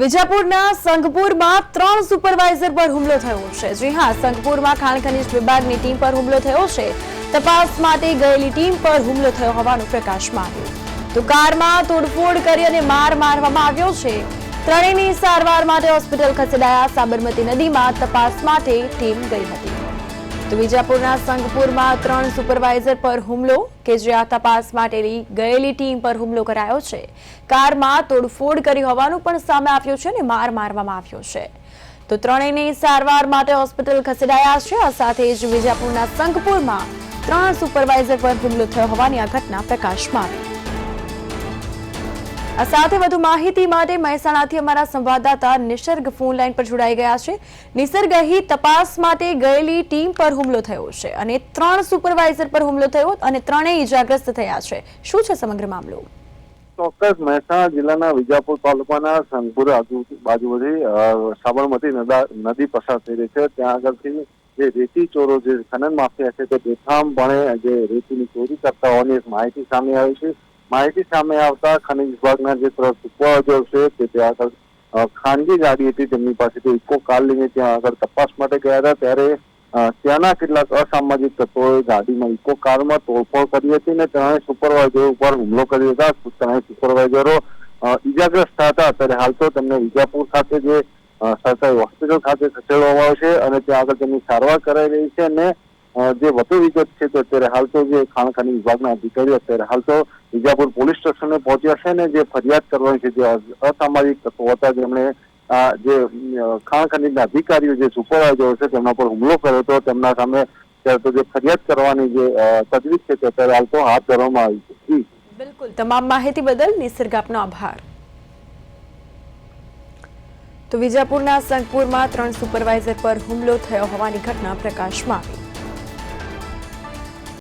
વિજાપુરના સંઘપુરમાં ત્રણ સુપરવાઇઝર પર હુમલો થયો છે. જી હા, સંઘપુરમાં ખાણ ખનીજ વિભાગની ટીમ પર હુમલો થયો છે. તપાસ માટે ગયેલી ટીમ પર હુમલો થયો હોવાનું પ્રકાશમાં આવ્યું તો કારમાં તોડફોડ કરી અને માર મારવામાં આવ્યો છે. ત્રણેયની સારવાર માટે હોસ્પિટલ ખસેડાયા સાબરમતી નદીમાં તપાસ માટે ટીમ ગઈ હતી. તો વિજાપુરના સંઘપુરમાં ત્રણ સુપરવાઇઝર પર હુમલો. કે જે આ તપાસ માટેની ગયેલી ટીમ પર હુમલો કરાયો છે. કારમાં તોડફોડ કરી હોવાનું પણ સામે આવ્યું છે અને માર મારવામાં આવ્યો છે. તો ત્રણેયની સારવાર માટે હોસ્પિટલ ખસેડાયા છે. આ સાથે જ વિજાપુરના સંઘપુરમાં ત્રણ સુપરવાઇઝર પર હુમલો થયો હોવાની આ ઘટના પ્રકાશમાં આવી. સાથે વધુ માહિતી માટે મહેસાણાથી અમારા સંવાદદાતા નિસર્ગ ફોન લાઈન પર જોડાઈ ગયા છે. નિસર્ગ અહીં તપાસ માટે ગયેલી ટીમ પર હુમલો થયો છે અને ત્રણ સુપરવાઇઝર પર હુમલો થયો અને ત્રણેય ઇજાગ્રસ્ત થયા છે. શું છે સમગ્ર મામલો? ચોક્કસ મહેસાણા જિલ્લાના વિજાપુર તાલુકાના સંગપુર બાજુથી સાબરમતી નદા પસાર થઈ રહી છે. ત્યાં આગળથી જે રેતી ચોરો જે ખનન માફિયા છે તે બેફામપણે જે રેતીની ચોરી કરતા હોવાની માહિતી સામે આવી છે. માહિતી સામે આવતા ખનિજ વિભાગના જે સુપરવાઇઝર છે તે ત્યાં આગળ ખાનગી ગાડી હતી તેમની પાસેથી ઇકો કાર લઈને ત્યાં આગળ તપાસ માટે ગયા હતા. ત્યારે ત્યાંના કેટલાક અસામાજિક તત્વોએ ગાડીમાં ઇકો કારમાં તોડફોડ કરી હતી ને ત્રણેય સુપરવાઇઝરો ઉપર હુમલો કર્યો હતા. ત્રણેય સુપરવાઇઝરો ઇજાગ્રસ્ત હતા. ત્યારે હાલ તો તેમને વિજાપુર ખાતે જે સરકારી હોસ્પિટલ ખાતે ખસેડવામાં આવશે અને ત્યાં આગળ તેમની સારવાર કરાઈ રહી છે અને જે વધુ વિગત છે તો અત્યારે હાલ તો જે ખાણ ખાની વિભાગના અધિકારીઓ અત્યારે હાલ તો વિજાપુર પોલીસ સ્ટેશને પહોંચ્યા છે અને જે ફરિયાદ કરવાની છે, જે અસામાજિક તત્વો હતા, જેમણે જે ખાણ અધિકારીઓ જે સુપરવાઇઝરો છે, તેમના પર હુમલો કર્યો હતો, તેમના સામે તો જે ફરિયાદ કરવાની જે તજવીજ છે, તે અત્યારે હાલ તો હાથ ધરવામાં આવી છે. બિલકુલ. તમામ માહિતી બદલ નિસર્ગ આપનો આભાર. તો વિજાપુરના સંગપુરમાં ત્રણ સુપરવાઇઝર પર હુમલો થયો હોવાની ઘટના પ્રકાશમાં આવી.